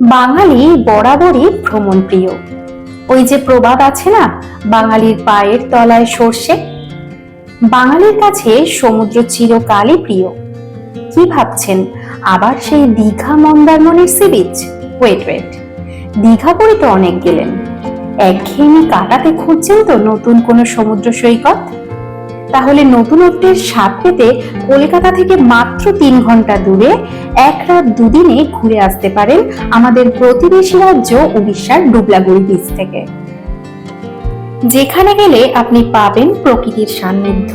বাঙালি বরাবরই ভ্রমণ প্রিয়। ওই যে প্রবাদ আছে না, বাঙালির পায়ের তলায় সর্ষে? বাঙালির কাছে সমুদ্র চিরকালই প্রিয়। কি ভাবছেন, আবার সেই Digha মন্দারমণির sea beach wait wait Digha করে তো অনেক গেলেন। একঘেয়েমি কাটাতে খুঁজছেন তো নতুন কোনো সমুদ্র সৈকত? তাহলে নতুনত্বের স্বাদ পেতে কলকাতা থেকে মাত্র তিন ঘণ্টা দূরে এক রাত দুদিনে ঘুরে আসতে পারেন আমাদের প্রতিবেশী রাজ্য উড়িষ্যার ডুবলাগুড়ি বিচ থেকে। যেখানে গেলে আপনি পাবেন প্রকৃতির সান্নিধ্য।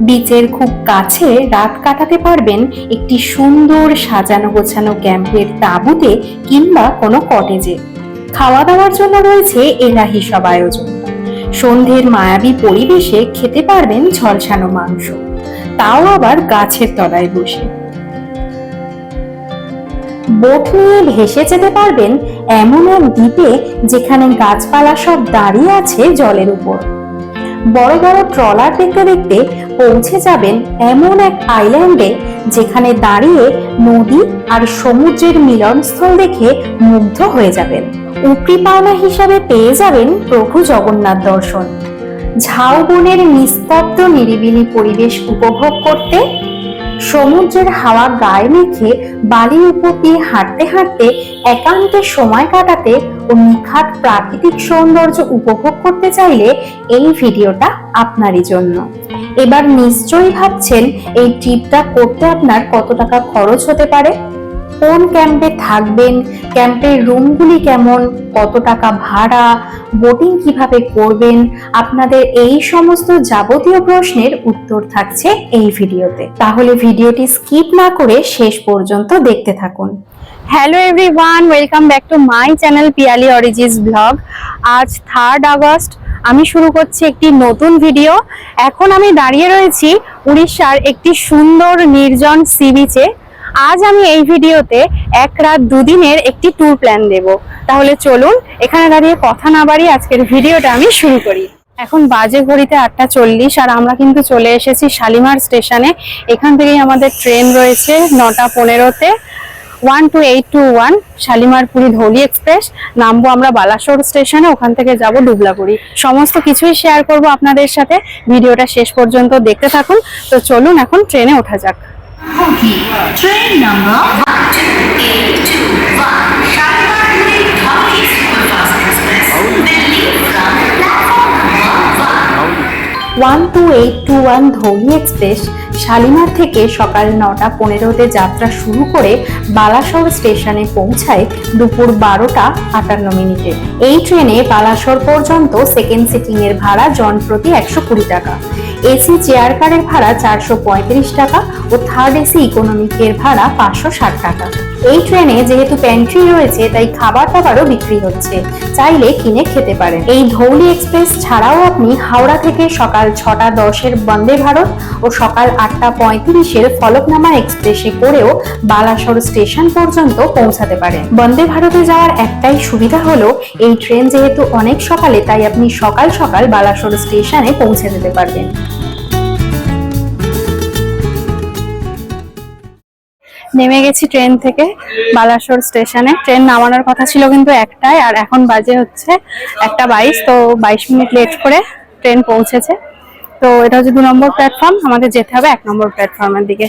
বিচের খুব কাছে রাত কাটাতে পারবেন একটি সুন্দর সাজানো গোছানো ক্যাম্পের তাঁবুতে কিংবা কোনো কটেজে খাওয়া দাওয়ার জন্য রয়েছে এলাহি সব আয়োজন। সন্ধ্যের মায়াবী পরিবেশে খেতে পারবেন ঝলসানো মাংস। তাও আবার গাছের তলায় বসে। বোট নিয়ে ভেসে যেতে পারবেন এমন এক দ্বীপে যেখানে গাছপালা সব দাঁড়িয়ে আছে জলের উপর। বড় বড় ট্রলার দেখতে দেখতে পৌঁছে যাবেন এমন এক আইল্যান্ডে যেখানে দাঁড়িয়ে নদী আর সমুদ্রের মিলনস্থল দেখে মুগ্ধ হয়ে যাবেন। উপরি পাওনা হিসাবে পেয়ে যাবেন প্রভু জগন্নাথ দর্শন। ঝাউবনের নিস্তব্ধ নিরিবিলি পরিবেশ উপভোগ করতে সমুদ্রের হাওয়া গায়ে মেখে বালির উপর হাঁটতে হাঁটতে একান্তে সময় কাটাতে ও নিখাত প্রাকৃতিক সৌন্দর্য উপভোগ করতে চাইলে এই ভিডিওটা আপনারই জন্য। এবার নিশ্চয়ই ভাবছেন এই ট্রিপটা করতে আপনার কত টাকা খরচ হতে পারে? কোন ক্যাম্পে থাকবেন, ক্যাম্পের রুমগুলি কেমন, কত টাকা ভাড়া বোটিং কীভাবে করবেন, আপনাদের এই সমস্ত যাবতীয় প্রশ্নের উত্তর থাকছে এই ভিডিওতে। তাহলে ভিডিওটি স্কিপ না করে শেষ পর্যন্ত দেখতে থাকুন। Hello everyone welcome back to my channel Piyali অরিজিস blog আজ থার্ড আগস্ট, আমি শুরু করছি একটি নতুন ভিডিও এখন আমি দাঁড়িয়ে রয়েছি উড়িষ্যার একটি সুন্দর নির্জন সি বিচে আজ আমি এই ভিডিওতে এক রাত দুদিনের একটি ট্যুর প্ল্যান দেব। তাহলে চলুন, এখানে দাঁড়িয়ে কথা না বাড়িয়ে আজকের ভিডিওটা আমি শুরু করি। এখন বাজে ঘড়িতে আটটা চল্লিশ, আর আমরা কিন্তু চলে এসেছি শালিমার স্টেশনে। এখান থেকেই আমাদের ট্রেন রয়েছে নটা পনেরোতে। One two eight two one, Shalimar Puri Dhauli express. নামবো আমরা বালাসোর স্টেশনে, ওখান থেকে যাব ডুবলাপুরি সমস্ত কিছুই শেয়ার করব আপনাদের সাথে। ভিডিওটা শেষ পর্যন্ত দেখতে থাকুন। তো চলুন এখন ট্রেনে ওঠা যাক। Hockey. Train number 1281 Shalimar-Puri Dhaka Superfast Express will leave from platform number 1. One two one Dhauli express Shalimar থেকে সকাল নটা পনেরোতে যাত্রা শুরু করে বালাসর স্টেশনে পৌঁছায় দুপুর বারোটা আটান্ন মিনিটে এই ট্রেনে বালাসর পর্যন্ত সেকেন্ড সিটিং এর ভাড়া জন প্রতি একশো কুড়ি টাকা এসি চেয়ার কারের ভাড়া চারশো পঁয়ত্রিশ টাকা ও থার্ড এসি ইকোনমিকের ভাড়া পাঁচশো ষাট টাকা। এই ট্রেনে যেহেতু প্যান্ট্রি রয়েছে, তাই খাবার দাবারও বিক্রি হচ্ছে। চাইলে কিনে খেতে পারেন। এই ধৌলি এক্সপ্রেস ছাড়াও আপনি হাওড়া থেকে সকাল ছটা দশের বন্দে ভারত ও সকাল আটটা পঁয়ত্রিশের ফলকনামা এক্সপ্রেসে করেও বালাসর স্টেশন পর্যন্ত পৌঁছাতে পারেন। বন্দে ভারতে যাওয়ার একটাই সুবিধা হলো, এই ট্রেন যেহেতু অনেক সকালে, তাই আপনি সকাল সকাল বালাসর স্টেশনে পৌঁছে যেতে পারবেন। নেমে গেছি ট্রেন থেকে বালাসোর স্টেশনে ট্রেন নামানোর কথা ছিল কিন্তু একটাই, আর এখন বাজে হচ্ছে একটা বাইশ, তো বাইশ মিনিট লেট করে ট্রেন পৌঁছেছে তো এটা হচ্ছে দু নম্বর প্ল্যাটফর্ম, আমাদের যেতে হবে এক নম্বর প্ল্যাটফর্মের দিকে।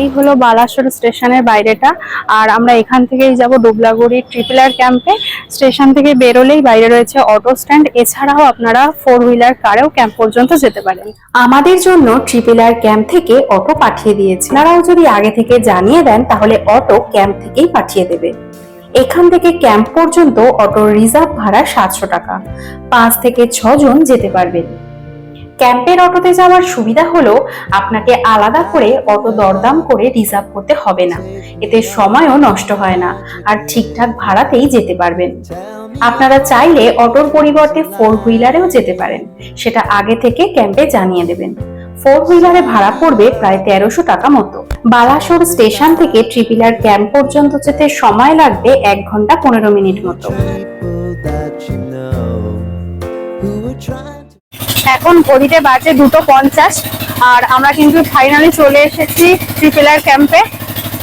এই হলো বালাসোর স্টেশনের বাইরেটা। আর আমরা এখান থেকেই যাব ডুবলাগুড়ি ট্রিপলার ক্যাম্পে স্টেশন থেকে বেরোলেই বাইরে রয়েছে অটো স্ট্যান্ড এছাড়াও আপনারা ফোর হুইলার কারেও ক্যাম্প পর্যন্ত যেতে পারেন। আমাদের জন্য ট্রিপলার ক্যাম্প থেকে অটো পাঠিয়ে দিয়েছে। আপনারাও যদি আগে থেকে জানিয়ে দেন, তাহলে অটো ক্যাম্প থেকেই পাঠিয়ে দেবে। এখান থেকে ক্যাম্প পর্যন্ত অটোর রিজার্ভ ভাড়া সাতশো টাকা। পাঁচ থেকে ছজন যেতে পারবেন। ক্যাম্পের অটোতে যাওয়ার সুবিধা হলো আপনাকে আলাদা করে অটো দরদাম করে রিজার্ভ করতে হবে না। এতে সময়ও নষ্ট হয় না আর ঠিকঠাক ভাড়াতেই যেতে পারবেন। আপনারা চাইলে অটোর পরিবর্তে ফোর হুইলারেও যেতে পারেন। সেটা আগে থেকে ক্যাম্পে জানিয়ে দেবেন। ফোর হুইলারে ভাড়া পড়বে প্রায় তেরোশো টাকা মতো। বালাসোর স্টেশন থেকে ট্রিপিলার ক্যাম্প পর্যন্ত যেতে সময় লাগবে এক ঘণ্টা পনেরো মিনিট মতো। এখন ঘড়িতে বাজে দুটো পঞ্চাশ, আর আমরা কিন্তু ফাইনালি চলে এসেছি ট্রিপেলার ক্যাম্পে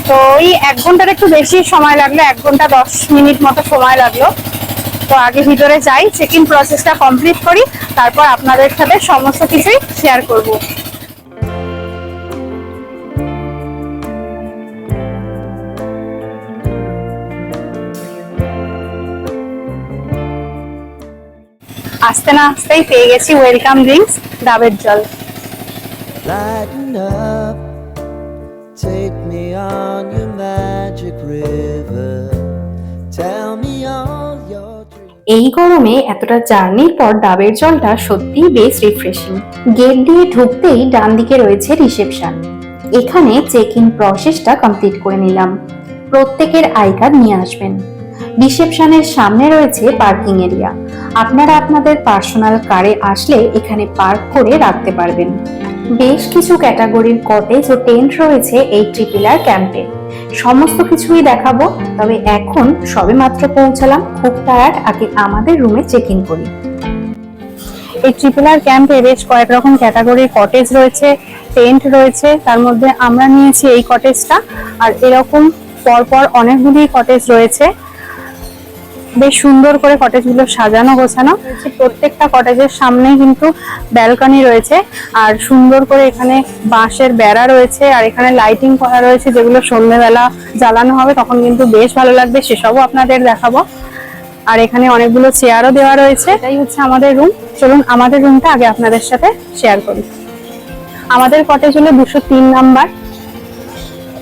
তো ওই এক ঘণ্টার একটু বেশি সময় লাগল, এক ঘণ্টা দশ মিনিট মতো সময় লাগল। তো আগে ভিতরে যাই চেক ইন প্রসেসটা কমপ্লিট করি, তারপর আপনাদের সাথে সমস্ত কিছুই শেয়ার করব। আসতে না আসতেই পেয়ে গেছি ওয়েলকাম ড্রিঙ্কস ডাবের জল take me on your magic river. Tell me all your dreams. এই গরমে এতটা জার্নির পর ডাবের জলটা সত্যিই বেশ রিফ্রেশিং গেট দিয়ে ঢুকতেই ডান দিকে রয়েছে রিসেপশন এখানে চেক ইন প্রসেসটা কমপ্লিট করে নিলাম প্রত্যেকের আই কার্ড নিয়ে আসবেন রিসেপশনের সামনে রয়েছে পার্কিং এরিয়া। আপনারা আপনাদের পার্সোনাল কারে আসলে এখানে পার্ক করে রাখতে পারবেন। বেশ কিছু ক্যাটাগরির কটেজ ও টেন্ট রয়েছে এই ট্রিপিলার ক্যাম্পে। সমস্ত কিছুই দেখাবো, তবে এখন সবে মাত্র পৌঁছালাম, খুব টায়ার্ড আগে আমাদের রুমে চেক ইন করি। এই ট্রিপলার ক্যাম্পে বেশ কয়েক রকম ক্যাটাগরির কটেজ রয়েছে, টেন্ট রয়েছে, তার মধ্যে আমরা নিয়েছি এই কটেজটা। আর এরকম পরপর অনেকগুলি কটেজ রয়েছে। বেশ সুন্দর করে কটেজগুলো সাজানো, গোছানো প্রত্যেকটা কটেজের সামনে কিন্তু ব্যালকনি রয়েছে। আর সুন্দর করে এখানে বাঁশের বেড়া রয়েছে আর এখানে লাইটিং করা রয়েছে, যেগুলো সন্ধ্যেবেলা জ্বালানো হবে, তখন কিন্তু বেশ ভালো লাগবে। সেসবও আপনাদের দেখাবো। আর এখানে অনেকগুলো চেয়ারও দেওয়া রয়েছে। এটাই হচ্ছে আমাদের রুম চলুন আমাদের রুমটা আগে আপনাদের সাথে শেয়ার করি। আমাদের কটেজ হলো দুশো তিন নাম্বার।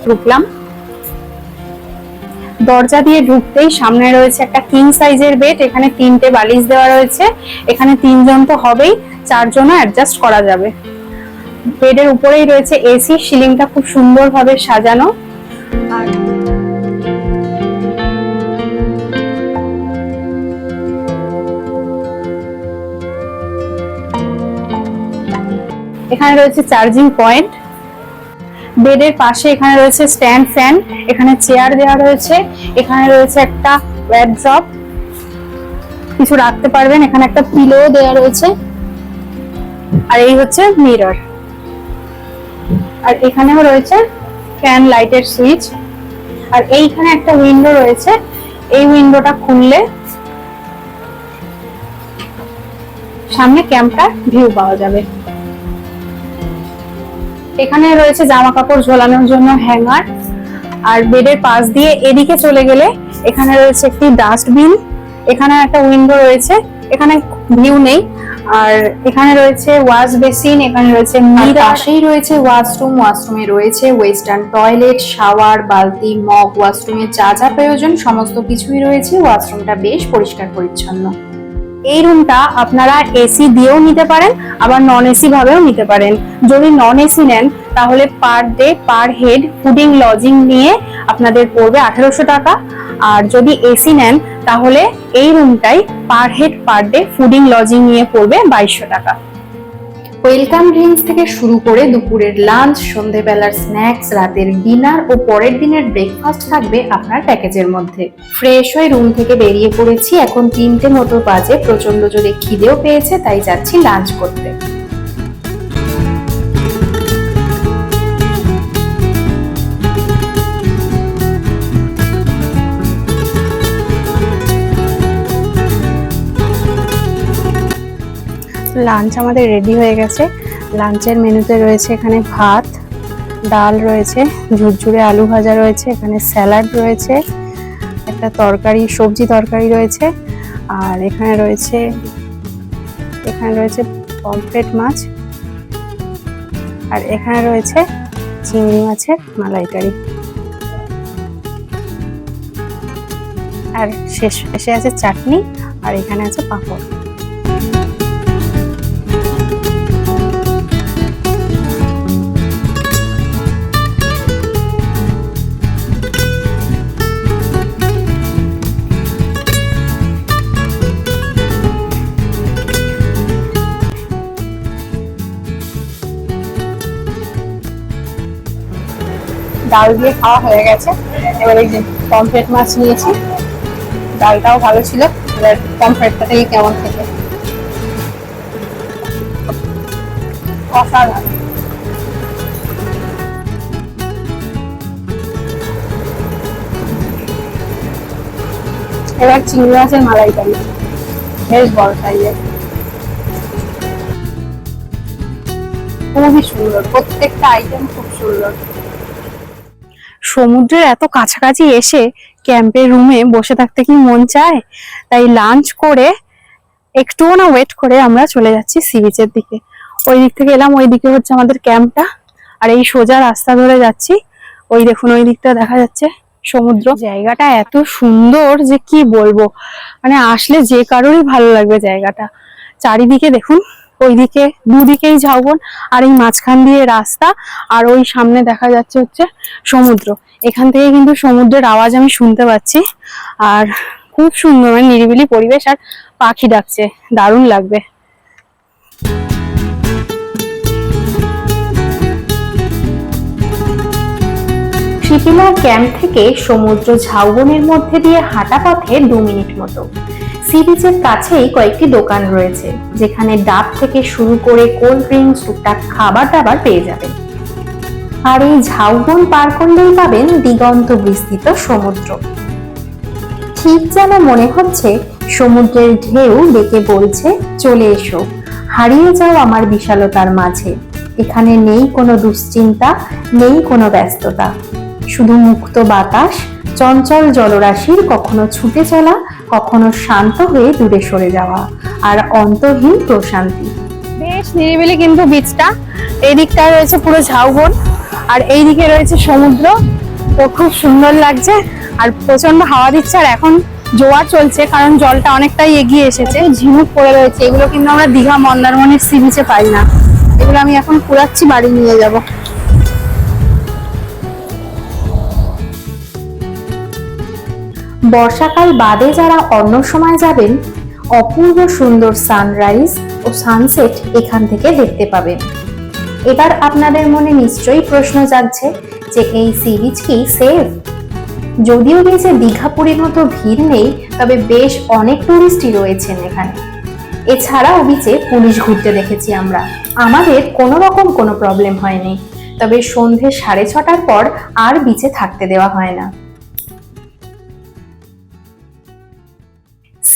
ঢুকলাম। দরজা দিয়ে ঢুকতেই সামনে রয়েছে একটা কিং সাইজের বেড এখানে তিনটে বালিশ দেওয়া রয়েছে। এখানে তিনজন তো হবেই, চারজনও অ্যাডজাস্ট করা যাবে। বেডের উপরেই রয়েছে এসি সিলিংটা খুব সুন্দরভাবে সাজানো। আর এখানে রয়েছে চার্জিং পয়েন্ট বেডের পাশে এখানে রয়েছে স্ট্যান্ড ফ্যান, এখানে চেয়ার দেওয়া রয়েছে, এখানে রয়েছে একটা ড্রপ কিছু রাখতে পারবেন, এখানে একটা পিলো দেওয়া রয়েছে, আর এই হচ্ছে মিরর আর এখানেও রয়েছে ফ্যান লাইটের সুইচ আর এইখানে একটা উইন্ডো রয়েছে, এই উইন্ডোটা খুললে সামনে ক্যাম্পটার ভিউ পাওয়া যাবে। এখানে রয়েছে জামা কাপড় ঝোলানোর জন্য হ্যাঙ্গার। আর বেডের পাশ দিয়ে এদিকে চলে গেলে এখানে রয়েছে একটি ডাস্টবিন। এখানে একটা উইন্ডো রয়েছে। এখানে ভিউ নেই। আর এখানে রয়েছে ওয়াশ বেসিন এখানে রয়েছে পাশেই রয়েছে ওয়াশরুম। ওয়াশরুমে রয়েছে ওয়েস্টার্ন টয়লেট শাওয়ার বালতি মগ। ওয়াশরুমে যা যা প্রয়োজন সমস্ত কিছুই রয়েছে। ওয়াশরুমটা বেশ পরিষ্কার পরিচ্ছন্ন। এই রুমটা আপনারা এসি দিয়েও নিতে পারেন, আবার নন এসি ভাবেও নিতে পারেন। যদি নন এসি নেন, তাহলে per day per head fooding lodging নিয়ে আপনাদের পড়বে আঠারোশো টাকা। আর যদি এসি নেন, তাহলে এই রুমটাই per head per day fooding lodging নিয়ে পড়বে বাইশশো টাকা। ওয়েলকাম ড্রিঙ্কস থেকে শুরু করে দুপুরের লাঞ্চ, সন্ধেবেলার স্ন্যাক্স, রাতের ডিনার ও পরের দিনের ব্রেকফাস্ট থাকবে আপনার প্যাকেজের মধ্যে। ফ্রেশ হয়ে রুম থেকে বেরিয়ে পড়েছি। এখন তিনটে মতো বাজে। প্রচণ্ড জোরে খিদেও পেয়েছে, তাই যাচ্ছি লাঞ্চ করতে। লাঞ্চ আমাদের রেডি হয়ে গেছে। লাঞ্চের মেনুতে রয়েছে এখানে ভাত, ডাল রয়েছে, ঝুরঝুরে আলু ভাজা রয়েছে, এখানে স্যালাড রয়েছে, একটা তরকারি, সবজি তরকারি রয়েছে, আর এখানে রয়েছে এখানে রয়েছে পমফ্রেট মাছ, আর এখানে রয়েছে চিংড়ি মাছের মালাইকারি। আর শেষ শেষে আছে চাটনি, আর এখানে আছে পাঁপড়। ডাল দিয়ে খাওয়া হয়ে গেছে। এবারে যে পমফ্রেট মাছ নিয়েছি। ডালটাও ভালো ছিল। এবার পমফ্রেটটা থেকে কেমন থেকে এবার চিংড়ি মাছের মালাই মালাইকারি বেশ বড় সাইজের। খুবই সুন্দর। প্রত্যেকটা আইটেম খুব সুন্দর। সমুদ্রের এত কাছাকাছি এসে ক্যাম্পের রুমে বসে থাকতে কি মন চায়? তাই লাঞ্চ করে একটুও না ওয়েট করে আমরা চলে যাচ্ছি সি বিচের দিকে। ওই দিক থেকে এলাম, ওই দিকে হচ্ছে আমাদের ক্যাম্পটা। আর এই সোজা রাস্তা ধরে যাচ্ছি। ওই দেখুন, ওই দিকটা দেখা যাচ্ছে সমুদ্র। জায়গাটা এত সুন্দর যে কি বলব? মানে আসলে যে কারোরই ভালো লাগবে জায়গাটা। চারিদিকে দেখুন ওইদিকে, দুদিকেই ঝাউবন আর এই মাঝখান দিয়ে রাস্তা আর ওই সামনে দেখা যাচ্ছে হচ্ছে সমুদ্র। এখান থেকে কিন্তু সমুদ্রের আওয়াজ আমি শুনতে পাচ্ছি। আর খুব সুন্দর মানে নিরিবিলি পরিবেশ আর পাখি ডাকছে। দারুণ লাগবে। শিপিলার ক্যাম্প থেকে সমুদ্র ঝাউবনের মধ্যে দিয়ে হাঁটা পথে দু মিনিট মতো। সি বিচের কাছেই কয়েকটি দোকান রয়েছে, যেখানে ডাব থেকে শুরু করে কোল্ড ড্রিঙ্কস, টুকটাক খাবার দাবার পেয়ে যাবেন। আর এই ঝাউবন পার করলেই পাবেন দিগন্ত বিস্তৃত সমুদ্র। ঠিক যেন মনে হচ্ছে, সমুদ্রের ঢেউ ডেকে বলছে, চলে এসো। হারিয়ে যাও আমার বিশালতার মাঝে। এখানে নেই কোনো দুশ্চিন্তা, নেই কোনো ব্যস্ততা। শুধু মুক্ত বাতাস, চঞ্চল জলরাশির কখনো ছুটে চলা, কখনো শান্ত হয়ে দূরে সরে যাওয়া আর অন্তহীন প্রশান্তি। বেশ নিরিবিলি কিন্তু বিচটা এই দিকটা রয়েছে পুরো ঝাউবন আর এই দিকে রয়েছে সমুদ্র। তো খুব সুন্দর লাগছে আর প্রচণ্ড হাওয়া দিচ্ছে আর এখন জোয়ার চলছে কারণ জলটা অনেকটাই এগিয়ে এসেছে ঝিনুক পড়ে রয়েছে। এগুলো কিন্তু আমরা দীঘা মন্দারমণির সি বিচে পাই না। এগুলো আমি এখন কুড়াচ্ছি, বাড়ি নিয়ে যাব। বর্ষাকাল বাদে যারা অন্য সময় যাবেন, অপূর্ব সুন্দর সানরাইজ ও সানসেট এখান থেকে দেখতে পাবেন। এবার আপনাদের মনে নিশ্চয়ই প্রশ্ন জাগছে যে এই সি বিচ কি সেফ যদিও বেশি দীঘাপুরীর মতো ভিড় নেই, তবে বেশ অনেক টুরিস্টই রয়েছেন এখানে। এছাড়াও বিচে পুলিশ ঘুরতে দেখেছি আমরা। আমাদের কোনো রকম কোনো প্রবলেম হয়নি। তবে সন্ধে সাড়ে ছটার পর আর বিচে থাকতে দেওয়া হয় না।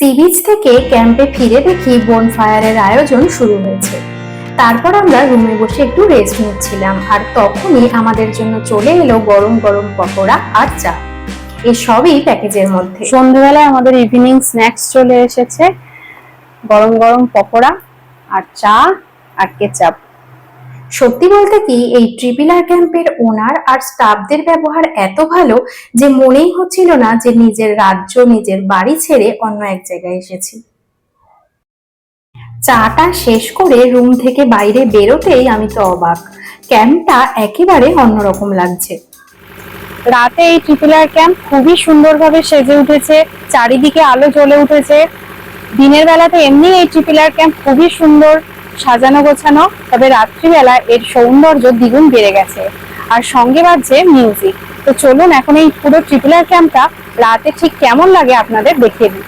সি বিচ থেকে ক্যাম্পে ফিরে দেখি বনফায়ারের আয়োজন শুরু হয়েছে। তারপর আমরা রুমে বসে একটু রেস্ট নিচ্ছিলাম, আর তখনই আমাদের জন্য চলে এলো গরম গরম পকোড়া আর চা। এসবই প্যাকেজের মধ্যে। সন্ধ্যেবেলায় আমাদের ইভিনিং স্ন্যাক্স চলে এসেছে, গরম গরম পকোড়া আর চা আর কেচাপ। সত্যি বলতে কি, এই ট্রিপিলার ক্যাম্পের ওনার আর স্টাফদের ব্যবহার এত ভালো যে মনেই হচ্ছিল না যে নিজের রাজ্য, নিজের বাড়ি ছেড়ে অন্য এক জায়গায় এসেছি। চাটা শেষ করে রুম থেকে বাইরে বেরোতেই আমি তো অবাক। ক্যাম্পটা একেবারে অন্যরকম লাগছে। রাতে এই ট্রিপুলার ক্যাম্প খুবই সুন্দরভাবে সেজে উঠেছে, চারিদিকে আলো জ্বলে উঠেছে। দিনের বেলাতে এমনি এই ট্রিপুলার ক্যাম্প খুবই সুন্দর। সাজানো গোছানো, তবে রাত্রিবেলা এর সৌন্দর্য দ্বিগুণ বেড়ে গেছে। আর সঙ্গে বাজছে মিউজিক। তো চলুন এখন এই পুরো ট্রিপুলার ক্যাম্পটা রাতে ঠিক কেমন লাগে আপনাদের দেখিয়ে দিই।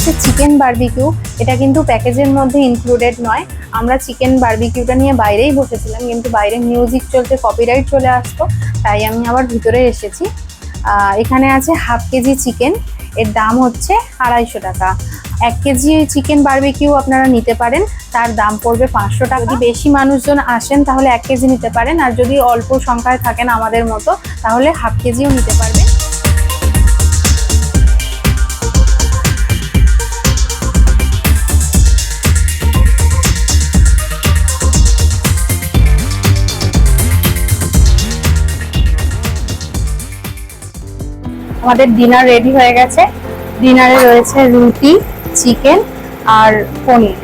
এসেছে চিকেন বার্বিকিউ এটা কিন্তু প্যাকেজের মধ্যে ইনক্লুডেড নয়। আমরা চিকেন বার্বিকিউটা নিয়ে বাইরেই বসেছিলাম, কিন্তু বাইরে মিউজিক চলতে কপিরাইট চলে আসতো, তাই আমি আবার ভিতরে এসেছি। এখানে আছে হাফ কেজি চিকেন এর দাম হচ্ছে আড়াইশো টাকা। এক কেজি চিকেন বার্বিকিউ আপনারা নিতে পারেন, তার দাম পড়বে পাঁচশো টাকা। যদি বেশি মানুষজন আসেন, তাহলে এক কেজি নিতে পারেন, আর যদি অল্প সংখ্যায় থাকেন আমাদের মতো, তাহলে হাফ কেজিও নিতে পারবেন। আমাদের ডিনার রেডি হয়ে গেছে। ডিনারে রয়েছে রুটি চিকেন আর পনির।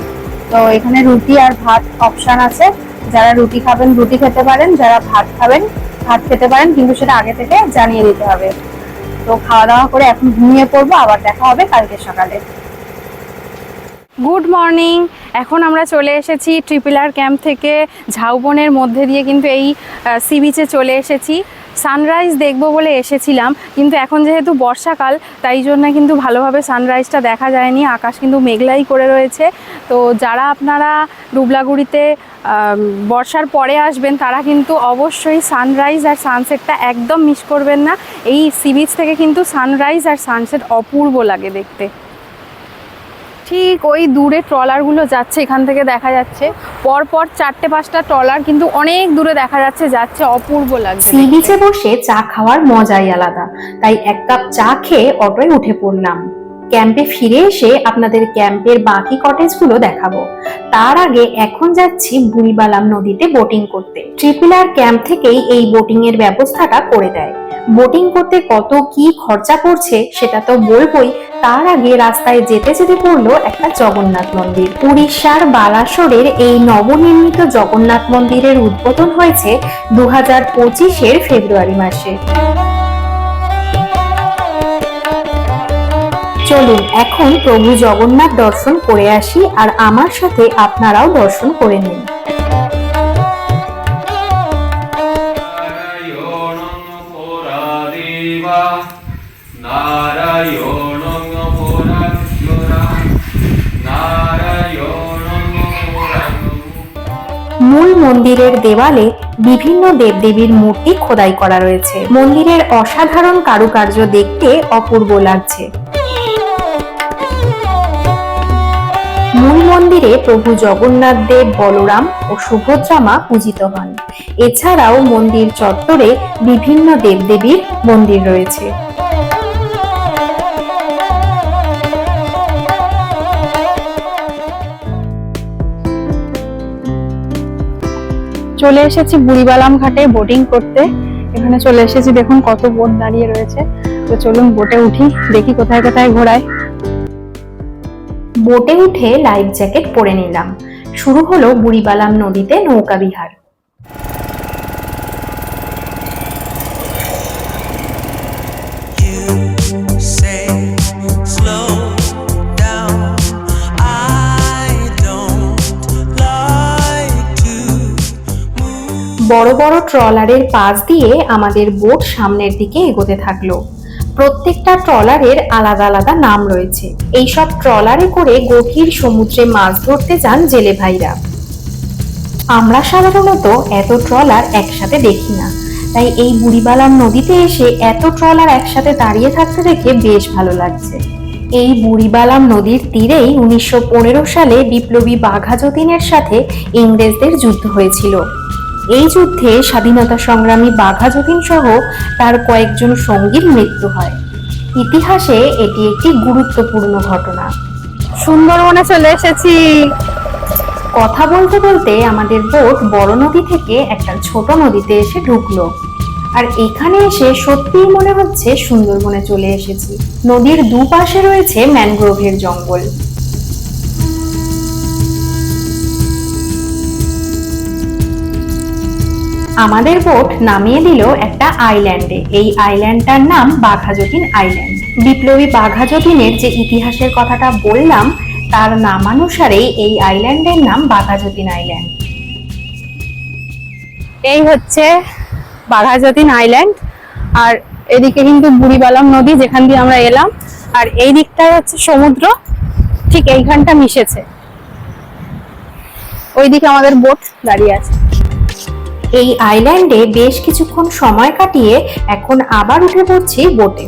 তো এখানে রুটি আর ভাত অপশন আছে। যারা রুটি খাবেন, রুটি খেতে পারেন, যারা ভাত খাবেন, ভাত খেতে পারেন, কিন্তু সেটা আগে থেকে জানিয়ে দিতে হবে। তো খাওয়া দাওয়া করে এখন ঘুমিয়ে পড়ব, আবার দেখা হবে কালকে সকালে। গুড মর্নিং এখন আমরা চলে এসেছি ট্রিপিলার ক্যাম্প থেকে ঝাউবনের মধ্যে দিয়ে কিন্তু এই সি বিচে চলে এসেছি। সানরাইজ দেখব বলে এসেছিলাম, কিন্তু এখন যেহেতু বর্ষাকাল, তাই জন্য কিন্তু ভালোভাবে সানরাইজটা দেখা যায়নি। আকাশ কিন্তু মেঘলাই করে রয়েছে। তো যারা আপনারা ডুবলাগুড়িতে বর্ষার পরে আসবেন, তারা কিন্তু অবশ্যই সানরাইজ আর সানসেটটা একদম মিস করবেন না। এই সি বিচ থেকে কিন্তু সানরাইজ আর সানসেট অপূর্ব লাগে দেখতে। ঠিক ওই দূরে ট্রলারগুলো যাচ্ছে, এখান থেকে দেখা যাচ্ছে। পরপর পর চারটে পাঁচটা ট্রলার কিন্তু অনেক দূরে দেখা যাচ্ছে যাচ্ছে অপূর্ব লাগছে বসে চা খাওয়ার মজাই আলাদা, তাই এক কাপ চা খেয়ে অটোয় উঠে পড়লাম। ক্যাম্পে ফিরে এসে আপনাদের ক্যাম্পের বাকি কটেজগুলো দেখাবো। তার আগে এখন যাচ্ছি বুড়িবালাম নদীতে বোটিং করতে। ট্রিপিলার ক্যাম্প থেকেই এই বোটিং এর ব্যবস্থাটা করে দেয়। বোটিং করতে কত কি খরচা পড়ছে সেটা তো বলবোই। তার আগে রাস্তায় যেতে যেতে পড়ল একটা জগন্নাথ মন্দির। উড়িষ্যার বালাসোরের এই নবনির্মিত জগন্নাথ মন্দিরের উদ্বোধন হয়েছে দু হাজার পঁচিশের ফেব্রুয়ারি মাসে। চলুন এখন প্রভু জগন্নাথ দর্শন করে আসি আর আমার সাথে আপনারাও দর্শন করে নিন। মূল মন্দিরের দেওয়ালে বিভিন্ন দেবদেবীর মূর্তি খোদাই করা রয়েছে। মন্দিরের অসাধারণ কারুকার্য দেখতে অপূর্ব লাগছে। মূল মন্দিরে প্রভু জগন্নাথ দেব, বলরাম ও সুভদ্রা মা পূজিত হন। এছাড়াও মন্দির চত্বরে বিভিন্ন দেবদেবীর মন্দির রয়েছে। চলে এসেছি বুড়িবালাম ঘাটে বোটিং করতে। এখানে চলে এসেছি, দেখুন কত বোট দাঁড়িয়ে রয়েছে। তো চলুন বোটে উঠি, দেখি কোথায় কোথায় ঘোরায়। বোটে উঠে লাইফ জ্যাকেট পরে নিলাম শুরু হলো বুড়িবালাম নদীতে নৌকা বিহার. বড় বড় ট্রলারের পাশ দিয়ে আমাদের বোট সামনের দিকে এগোতে থাকল প্রত্যেকটা ট্রলারের আলাদা আলাদা নাম রয়েছে। এইসব ট্রলারে করে গভীর সমুদ্রে মাছ ধরতে যান জেলে ভাইরা। আমরা সাধারণত এত ট্রলার একসাথে দেখি না। তাই এই বুড়িবালাম নদীতে এসে এত ট্রলার একসাথে দাঁড়িয়ে থাকতে দেখে বেশ ভালো লাগছে। এই বুড়িবালাম নদীর তীরেই উনিশশো পনেরো সালে বিপ্লবী বাঘা যতীনের সাথে ইংরেজদের যুদ্ধ হয়েছিল। এই যুদ্ধে স্বাধীনতা সংগ্রামী বাঘা যতীন সহ তার কয়েকজন সঙ্গীর মৃত্যু হয়। ইতিহাসে এটি একটি গুরুত্বপূর্ণ ঘটনা। সুন্দরবনে চলে এসেছি। কথা বলতে বলতে আমাদের বোট বড় নদী থেকে একটা ছোট নদীতে এসে ঢুকলো। আর এখানে এসে সত্যিই মনে হচ্ছে সুন্দরবনে চলে এসেছি। নদীর দুপাশে রয়েছে ম্যানগ্রোভের জঙ্গল। আমাদের বোট নামিয়ে দিল একটা আইল্যান্ডে। এই আইল্যান্ডটার নাম বাঘাযতীন আইল্যান্ড। বিপ্লবী বাঘাযতীনের যে ইতিহাসের কথাটা বললাম, তার নামানুসারেই এই আইল্যান্ডের নাম বাঘাযতীন আইল্যান্ড। এই হচ্ছে বাঘাযতীন আইল্যান্ড। আর এদিকে কিন্তু বুড়িবালাম নদী যেখান দিয়ে আমরা এলাম। আর এই দিকটা হচ্ছে সমুদ্র, ঠিক এইখানটা মিশেছে। ওইদিকে আমাদের বোট দাঁড়িয়ে আছে। এই আইল্যান্ডে বেশ কিছুক্ষণ সময় কাটিয়ে এখন আবার উঠে পড়ছি বোটে।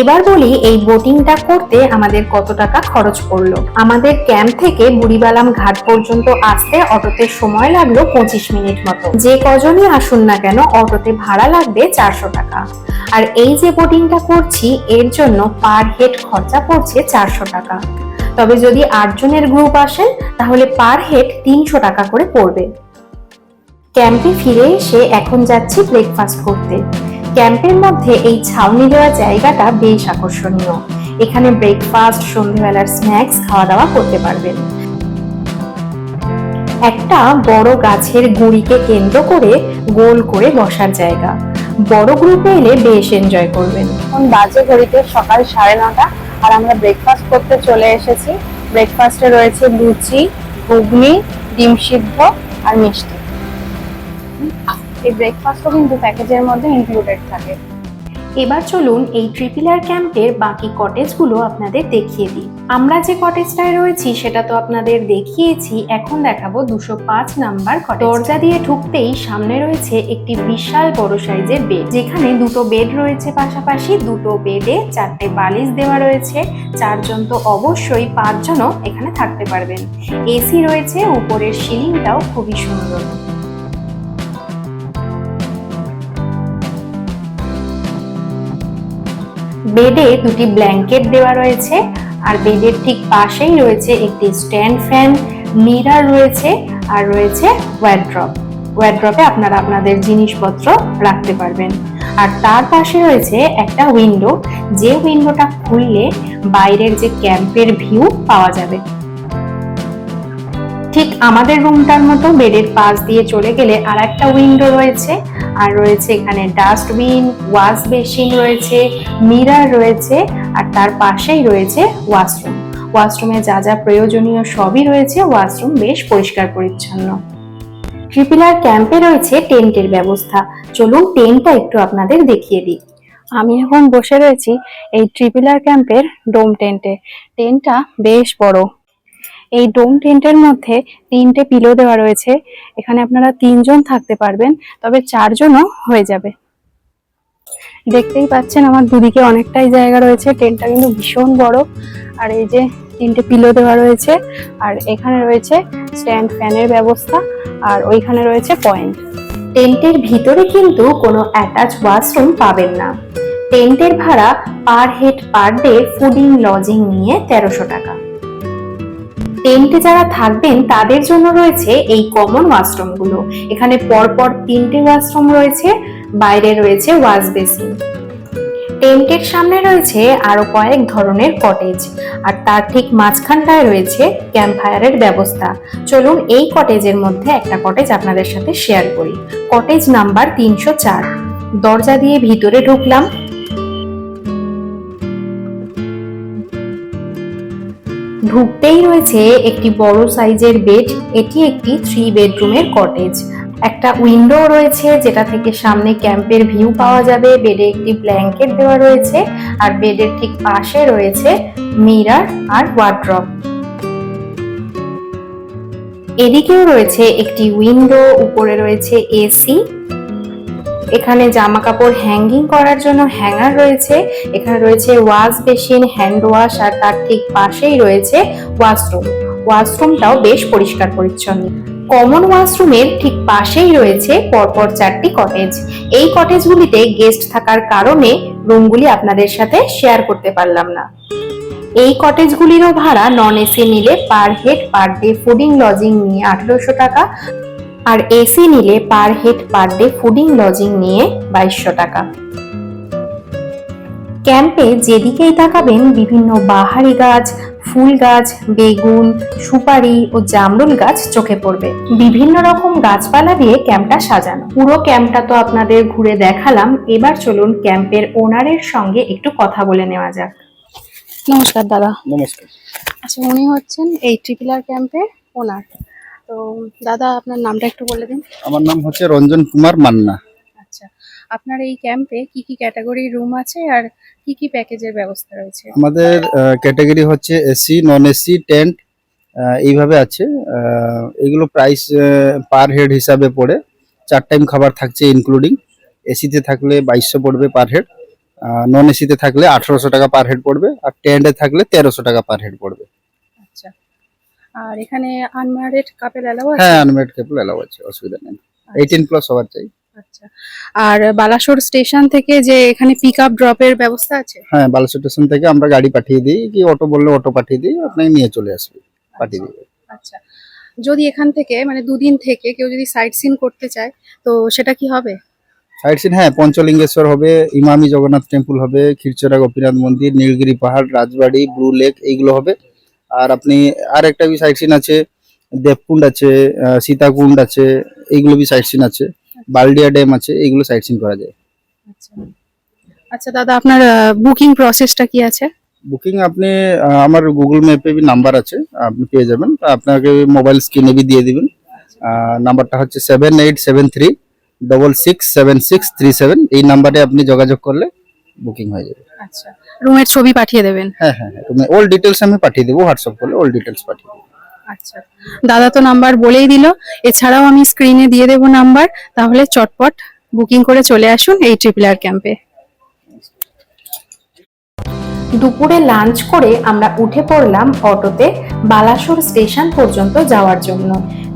এবার বলি এই বোটিংটা করতে আমাদের কত টাকা খরচ পড়ল। আমাদের ক্যাম্প থেকে বুড়িবালাম ঘাট পর্যন্ত আসতে অটোতে সময় লাগল পঁচিশ মিনিট মতো। যে কজনই আসুন না কেন, অটোতে ভাড়া লাগবে চারশো টাকা। আর এই যে বোটিংটা করছি, এর জন্য পার হেড খরচা পড়ছে চারশো টাকা। তবে যদি আটজনের গ্রুপ আসেন, তাহলে পার হেড তিনশো টাকা করে পড়বে। ক্যাম্পে ফিরে এসে এখন যাচ্ছি ব্রেকফাস্ট করতে। ক্যাম্পের মধ্যে এই ছাউনি দেওয়া জায়গাটা বেশ আকর্ষণীয়। এখানে ব্রেকফাস্ট সন্ধ্যেবেলার স্ন্যাক্স খাওয়া দাওয়া করতে পারবেন। একটা বড় গাছের গুঁড়িকে কেন্দ্র করে গোল করে বসার জায়গা। বড় গ্রুপে এলে বেশ এনজয় করবেন। এখন বাজে ঘড়িতে সকাল সাড়ে নটা আর আমরা ব্রেকফাস্ট করতে চলে এসেছি। ব্রেকফাস্টে রয়েছে লুচি, ঘুগনি, ডিম সিদ্ধ আর মিষ্টি। এই ব্রেকফাস্টও কিন্তু প্যাকেজের মধ্যে ইনক্লুডেড থাকে। এবার চলুন এই ট্রিপিলার ক্যাম্পের বাকি কটেজগুলো আপনাদের দেখিয়ে দিই। আমরা যে কটেজটায় রয়েছি, সেটা তো আপনাদের দেখিয়েছি। এখন দেখাবো দুশো পাঁচ নাম্বার দরজা দিয়ে ঢুকতেই সামনে রয়েছে একটি বিশাল বড় সাইজের বেড যেখানে দুটো বেড রয়েছে পাশাপাশি, দুটো বেডে চারটে বালিশ দেওয়া রয়েছে। চারজন তো অবশ্যই পাঁচজনও এখানে থাকতে পারবেন। এসি রয়েছে, উপরের সিলিংটাও খুবই সুন্দর। বেডে দুটি ব্ল্যাঙ্কেট দেওয়া রয়েছে আর বেডের ঠিক পাশেই রয়েছে একটি স্ট্যান্ড ফ্যান, মিরার রয়েছে আর রয়েছে ওয়ার্ড্রপ। ওয়ার্ড্রপে আপনারা আপনাদের জিনিসপত্র রাখতে পারবেন। আর তার পাশে রয়েছে একটা উইন্ডো, যে উইন্ডোটা খুললে বাইরের যে ক্যাম্পের ভিউ পাওয়া যাবে। ঠিক আমাদের রুমটার মতো বেডের পাশ দিয়ে চলে গেলে আর একটা উইন্ডো রয়েছে আর রয়েছে এখানে ডাস্টবিন, ওয়াশ বেসিন রয়েছে, মিরার রয়েছে, আর তার পাশেই রয়েছে ওয়াশরুম। ওয়াশরুমে যা যা প্রয়োজনীয় সবই রয়েছে, ওয়াশরুম বেশ পরিষ্কার পরিচ্ছন্ন। ট্রিপিলার ক্যাম্পে রয়েছে টেন্টের ব্যবস্থা। চলুন টেন্টটা একটু আপনাদের দেখিয়ে দিই। আমি এখন বসে রয়েছি এই ট্রিপিলার ক্যাম্পের ডোম টেন্টে। টেন্টটা বেশ বড়। এই ডোম টেন্টের মধ্যে তিনটে পিলো দেওয়া রয়েছে। এখানে আপনারা তিনজন থাকতে পারবেন, তবে চারজনও হয়ে যাবে। দেখতেই পাচ্ছেন আমার দুদিকে অনেকটাই জায়গা রয়েছে। টেন্টটা কিন্তু ভীষণ বড়। আর এই যে তিনটে পিলো দেওয়া রয়েছে, আর এখানে রয়েছে স্ট্যান্ড ফ্যানের ব্যবস্থা, আর ওইখানে রয়েছে পয়েন্ট টেন্টের ভিতরে কিন্তু কোনো অ্যাটাচ ওয়াশরুম পাবেন না। টেন্টের ভাড়া per head per day fooding lodging নিয়ে তেরোশো টাকা। টেন্টে যারা থাকবেন, তাদের জন্য রয়েছে এই কমন ওয়াশরুমগুলো এখানে পরপর তিনটে ওয়াশরুম রয়েছে, বাইরে রয়েছে ওয়াশ বেসিন টেন্টের সামনে রয়েছে আরও কয়েক ধরনের কটেজ আর তার ঠিক মাঝখানটায় রয়েছে ক্যাম্পফায়ারের ব্যবস্থা। চলুন এই কটেজের মধ্যে একটা কটেজ আপনাদের সাথে শেয়ার করি। কটেজ নাম্বার তিনশো চার। দরজা দিয়ে ভিতরে ঢুকলাম। ঢুকতেই রয়েছে একটি বড় সাইজের বেড। এটি একটি থ্রি বেডরুমের কটেজ একটা উইন্ডো রয়েছে যেটা থেকে সামনে ক্যাম্পের ভিউ পাওয়া যাবে। বেডে একটি ব্ল্যাঙ্কেট দেওয়া রয়েছে আর বেডের ঠিক পাশে রয়েছে মিরার আর ওয়ার্ড্রপ এদিকেও রয়েছে একটি উইন্ডো উপরে রয়েছে এসি এখানে জামা কাপড় হ্যাঙ্গিং করার জন্য হ্যাঙ্গার রয়েছে। এখানে রয়েছে ওয়াশ বেসিন হ্যান্ড ওয়াশ আর তার ঠিক পাশেই রয়েছে ওয়াশরুম ওয়াশরুমটাও বেশ পরিষ্কার পরিচ্ছন্ন। কমন ওয়াশরুমের ঠিক পাশেই রয়েছে পরপর চারটি কটেজ এই কটেজগুলিতে গেস্ট থাকার কারণে রুমগুলি আপনাদের সাথে শেয়ার করতে পারলাম না। এই কটেজগুলিরও ভাড়া নন এসি নিলে per head per day fooding lodging নিয়ে আঠেরোশো টাকা। আর এসি নিলে per head per day fooding lodging নিয়ে বাইশশো টাকা। ক্যাম্পে যেদিকেই তাকাবেন বিভিন্ন বাহারি গাছ ফুল গাছ বেগুন সুপারি ও জামরুল গাছ চোখে পড়বে। বিভিন্ন রকম গাছপালা দিয়ে ক্যাম্পটা সাজানো। পুরো ক্যাম্পটা তো আপনাদের ঘুরে দেখালাম। এবার চলুন ক্যাম্পের ওনারের সঙ্গে একটু কথা বলে নেওয়া যাক। নমস্কার দাদা। নমস্কার। আচ্ছা উনি হচ্ছেন এই ট্রিপিলার ক্যাম্পের ওনার। তো দাদা আপনার নামটা একটু বলে দিন। আমার নাম হচ্ছে রঞ্জন কুমার মান্না। আচ্ছা আপনার এই ক্যাম্পে কি কি ক্যাটাগরির রুম আছে আর কি কি প্যাকেজের ব্যবস্থা রয়েছে? আমাদের ক্যাটাগরি হচ্ছে এসি নন এসি টেন্ট এইভাবে আছে। এগুলো প্রাইস পার হেড হিসাবে পড়ে। চার টাইম খাবার থাকছে ইনক্লুডিং এসিতে থাকলে বাইশশো পড়বে পার হেড নন এসিতে থাকলে আঠারোশো টাকা পার হেড পড়বে আর টেন্টে থাকলে তেরোশো টাকা পার হেড পড়বে। আর এখানে আনম্যারিড কাপেল অ্যালাউ আছে? হ্যাঁ আনমেড কেবল এলাও আছে অসুবিধা নেই। এইটিন প্লাস হওয়ার চাই। আচ্ছা। আর বালাসোর স্টেশন থেকে যে এখানে পিক আপ ড্রপের ব্যবস্থা আছে? হ্যাঁ বালাসো স্টেশন থেকে আমরা গাড়ি পাঠিয়ে দিই কি অটো বললে অটো পাঠিয়ে দিই আপনাকে নিয়ে চলে আসবে পাঠিয়ে দিই আচ্ছা। যদি এখান থেকে মানে দুদিন থেকে কেউ যদি সাইট সিন করতে চায় তো সেটা কি হবে? সাইট সিন হ্যাঁ পঞ্চলিঙ্গেশ্বর হবে ইমামি জগন্নাথ টেম্পল হবে ক্ষীরচরা গোপীনাথ মন্দির নীলগিরি পাহাড় রাজবাড়ি ব্লু লেক এইগুলো হবে। আর আপনি আর একটা বি সাইট সিন আছে দেবকুণ্ড আছে সীতাকুণ্ড আছে এইগুলো বি সাইট সিন আছে বালডিয়া ড্যাম আছে এইগুলো সাইট সিন করা যায়। আচ্ছা। দাদা আপনার বুকিং প্রসেসটা কি আছে? বুকিং আপনি আমার গুগল ম্যাপে বি নাম্বার আছে আপনি পেয়ে যাবেন। তা আপনাকে মোবাইল স্ক্রিনে বি দিয়ে দিবেন। নাম্বারটা হচ্ছে seven eight seven three double six seven six three seven এই নাম্বারে আপনি যোগাযোগ করলে বুকিং হয়ে যাবে। আচ্ছা। রুমের ছবি পাঠিয়ে দেবেন? হ্যাঁ হ্যাঁ হ্যাঁ তুমি অল ডিটেলস আমি পাঠিয়ে দেবো হোয়াটসঅ্যাপ করলে অল ডিটেলস পাঠিয়ে দেবো। আচ্ছা। দাদা তো নাম্বার বলেই দিল। এছাড়াও আমি স্ক্রিনে দিয়ে দেবো নাম্বার। তাহলে চটপট বুকিং করে চলে আসুন এই ট্রিপল আর ক্যাম্পে দুপুরে লাঞ্চ করে আমরা উঠে পড়লাম অটোতে বালাসোর স্টেশন পর্যন্ত যাওয়ার জন্য।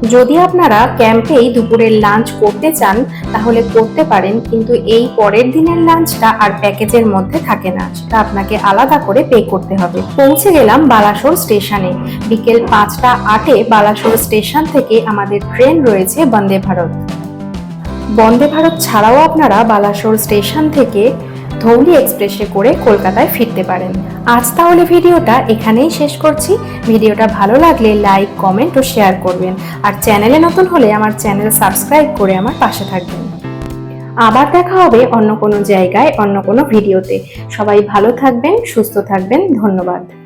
যদি আপনারা ক্যাম্পেই দুপুরের লাঞ্চ করতে চান, তাহলে করতে পারেন, কিন্তু এই পরের দিনের লাঞ্চটা আর প্যাকেজের মধ্যে থাকে না। সেটা আপনাকে আলাদা করে পে করতে হবে। পৌঁছে গেলাম বালাসোর স্টেশনে। বিকেল পাঁচটা আটে বালাসোর স্টেশন থেকে আমাদের ট্রেন রয়েছে বন্দে ভারত। বন্দে ভারত ছাড়াও আপনারা বালাসোর স্টেশন থেকে ধৌলি এক্সপ্রেসে করে কলকাতায় ফিরতে পারেন। আজ তাহলে ভিডিওটা এখানেই শেষ করছি। ভিডিওটা ভালো লাগলে লাইক, কমেন্ট ও শেয়ার করবেন। আর চ্যানেলে নতুন হলে আমার চ্যানেল সাবস্ক্রাইব করে আমার পাশে থাকবেন। আবার দেখা হবে অন্য কোনো জায়গায়, অন্য কোনো ভিডিওতে। সবাই ভালো থাকবেন, সুস্থ থাকবেন। ধন্যবাদ।